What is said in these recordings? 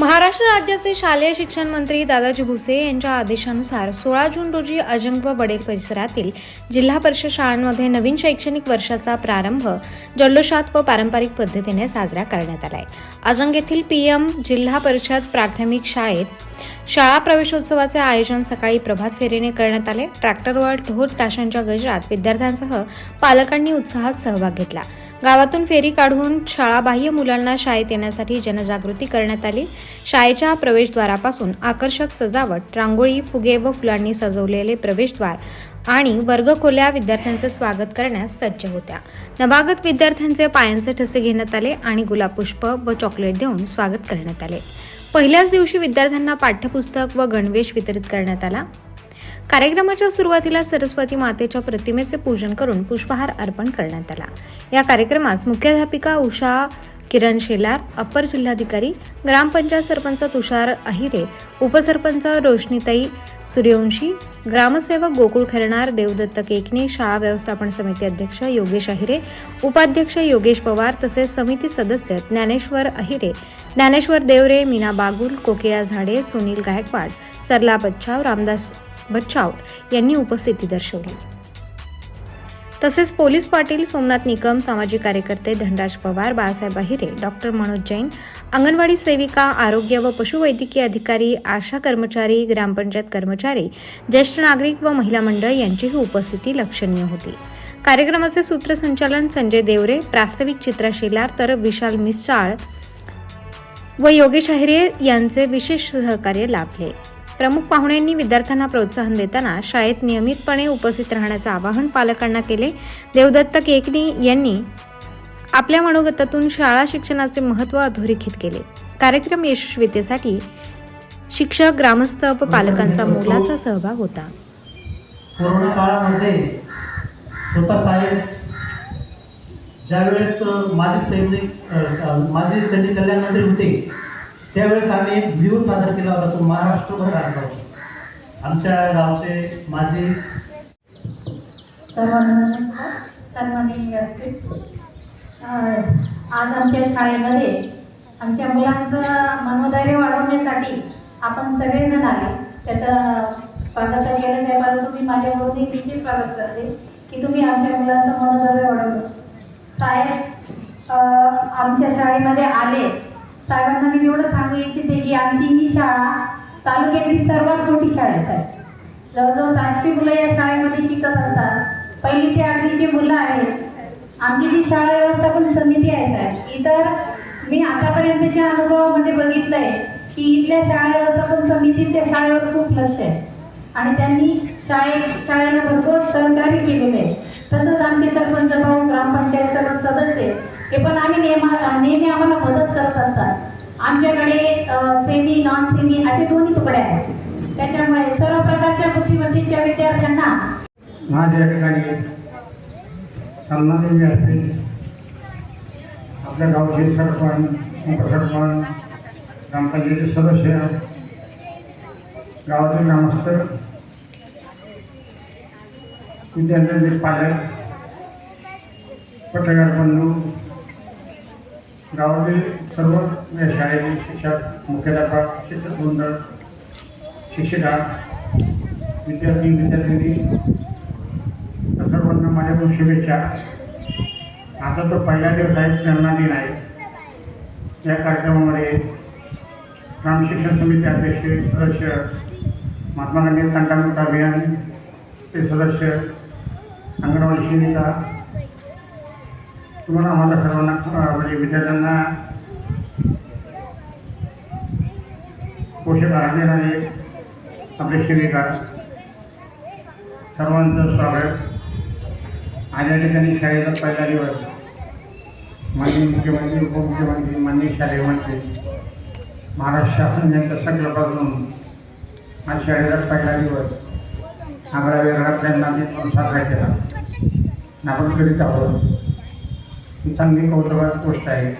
महाराष्ट्र राज्याचे शालेय शिक्षण मंत्री दादाजी भुसे यांच्या आदेशानुसार सोळा जून रोजी अजंग व बडेल परिसरातील जिल्हा परिषद शाळांमध्ये नवीन शैक्षणिक वर्षाचा प्रारंभ जल्लोषात व पारंपरिक पद्धतीने साजरा करण्यात आलाय. अजंग येथील पीएम जिल्हा परिषद प्राथमिक शाळेत शाळा प्रवेशोत्सवाचे आयोजन सकाळी प्रभात फेरीने करण्यात आले. ट्रॅक्टरवर ढोल ताशांच्या गजरात विद्यार्थ्यांसह पालकांनी उत्साहात सहभाग घेतला. गावातून फेरी काढून शाळाबाह्य मुलांना शाळेत येण्यासाठी जनजागृती करण्यात आली. शाळेच्या प्रवेशद्वारापासून आकर्षक सजावट रांगोळी फुगे व फुलांनी सजवलेले प्रवेशद्वार आणि वर्गखोल्या विद्यार्थ्यांचे स्वागत करण्यास सज्ज होत्या. नवागत विद्यार्थ्यांचे पायांचे ठसे घेण्यात आले आणि गुलाबपुष्प व चॉकलेट देऊन स्वागत करण्यात आले. पहिल्याच दिवशी विद्यार्थ्यांना पाठ्यपुस्तक व गणवेश वितरित करण्यात आला. कार्यक्रमाच्या सुरुवातीला सरस्वती मातेच्या प्रतिमेचे पूजन करून पुष्पहार अर्पण करण्यात आला. या कार्यक्रमास मुख्याध्यापिका उषा किरण शेलार अप्पर जिल्हाधिकारी ग्रामपंचायत सरपंच तुषार अहिरे उपसरपंच रोशनीताई सूर्यवंशी ग्रामसेवक गोकुळ खरणार देवदत्त केकणे शाळा व्यवस्थापन समिती अध्यक्ष योगेश अहिरे उपाध्यक्ष योगेश पवार तसेच समिती सदस्य ज्ञानेश्वर अहिरे ज्ञानेश्वर देवरे मीना बागुल कोकिळा झाडे सुनील गायकवाड सरला बच्छाव रामदास बच्छाव यांनी उपस्थिती दर्शवली. तसेच पोलीस पाटील सोमनाथ निकम सामाजिक कार्यकर्ते धनराज पवार बाळासाहेब अहिरे डॉक्टर मनोज जैन अंगणवाडी सेविका आरोग्य व पशुवैद्यकीय अधिकारी आशा कर्मचारी ग्रामपंचायत कर्मचारी ज्येष्ठ नागरिक व महिला मंडळ यांचीही उपस्थिती लक्षणीय होती. कार्यक्रमाचे सूत्रसंचालन संजय देवरे प्रास्ताविक चित्रा शेलार तर विशाल मिसाळ व योगेश अहिरे यांचे विशेष सहकार्य लाभले. प्रमुख पाहुण्यांनी विद्यार्थ्यांना प्रोत्साहन देताना शाळेत नियमितपणे उपस्थित राहण्याचं आवाहन पालकांना केले. देवदत्त केकनी यांनी आपल्या मनोगतातून शाळा शिक्षणाचे महत्त्व अधोरेखित केले. कार्यक्रम यशस्वीतेसाठी शिक्षक ग्रामस्थ व पालकांचा मोलाचा सहभाग होता. कोरोना काळामध्ये स्वतः साहेब ज्यावेळेस माजी सैनिक माजी सैनिक कल्याण मंत्री होते त्यावेळेस आम्ही एक व्ह्यू सादर केला होता तो महाराष्ट्रभर आणला होता. आमच्या गावचे माझे आज आमच्या शाळेमध्ये आमच्या मुलांचं मनोधैर्य वाढवण्यासाठी आपण सगळेजण आले. त्याचं स्वागत केलं त्या परंतु तुम्ही माझ्या वडील तिचे स्वागत करते? की तुम्ही आमच्या मुलांचं मनोधैर्य वाढवलं. साहेब आमच्या शाळेमध्ये आले. साहेबांना मी एवढं सांगू इच्छिते की आमची ही शाळा तालुक्यातील सर्वात मोठी शाळा आहे. जवळजवळ सातशे मुलं या शाळेमध्ये शिकत असतात. पहिली ते आठवीची मुलं आहेत आमची जी शाळा व्यवस्थापन समिती आहे साहेब इतर मी आतापर्यंतच्या अनुभवामध्ये बघितलं आहे की इथल्या शाळा व्यवस्थापन समितीच्या शाळेवर खूप लक्ष आहे. आणि त्यांनी शाळे शाळेला भरपूर सहकार्य केलेले आहे. तसंच आमचे सरपंच भाऊ ग्रामपंचायत सर्व हे पण आम्ही नेहमा नेहमी आम्हाला मदत करत असतात. आमच्याकडे सेमी नॉन सेमी असे दोन्ही तुकडे आहेत. त्याच्यामुळे सर्व प्रकारच्या बुद्धिमत्तेच्या विद्यार्थ्यांना माझ्या ठिकाणी सन्माननीय असतील आपल्या गावचे सरपंच उपसरपंच ग्रामपंचायतीचे सदस्य गावातील ग्रामस्थ विद्यार्थ्यांचे पालक पत्रकार बंधू गावातील सर्व शाळेतील शिक्षक मुख्याध्यापक शिक्षक मंडळ शिक्षिका विद्यार्थी विद्यार्थिनी सर्वांना माझ्याकडून शुभेच्छा. आता तो पहिला दिवस आहे त्यांना दिन आहे. या कार्यक्रमामध्ये ग्राम शिक्षण समिती अध्यक्ष सदस्य महात्मा गांधी तंटामुक्त अभियान ते सदस्य अंगणवाडी शिविका तुम्हाला आम्हाला सर्वांना अं, म्हणजे विद्यार्थ्यांना पोषक आहार देणारे आपले सेविका सर्वांचं स्वागत. आज या ठिकाणी शाळेचा पहिला दिवस. माननीय मुख्यमंत्री उपमुख्यमंत्री माननीय शालेय मंत्री महाराष्ट्र शासन यांच्या संकल्पातून आज शाळेचा पहिला दिवस आम्हाला वेगळा त्यांना साजरा केला. आणि आपण करीत आहोत. ही चांगली कौतुकाची गोष्ट आहे.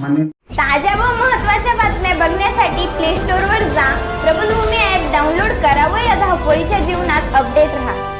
माननीय ताज्या व महत्त्वाच्या बातम्या बघण्यासाठी प्ले स्टोअरवर जा. प्रबलभूमी ॲप डाउनलोड करा व या धावपळीच्या जीवनात अपडेट राहा.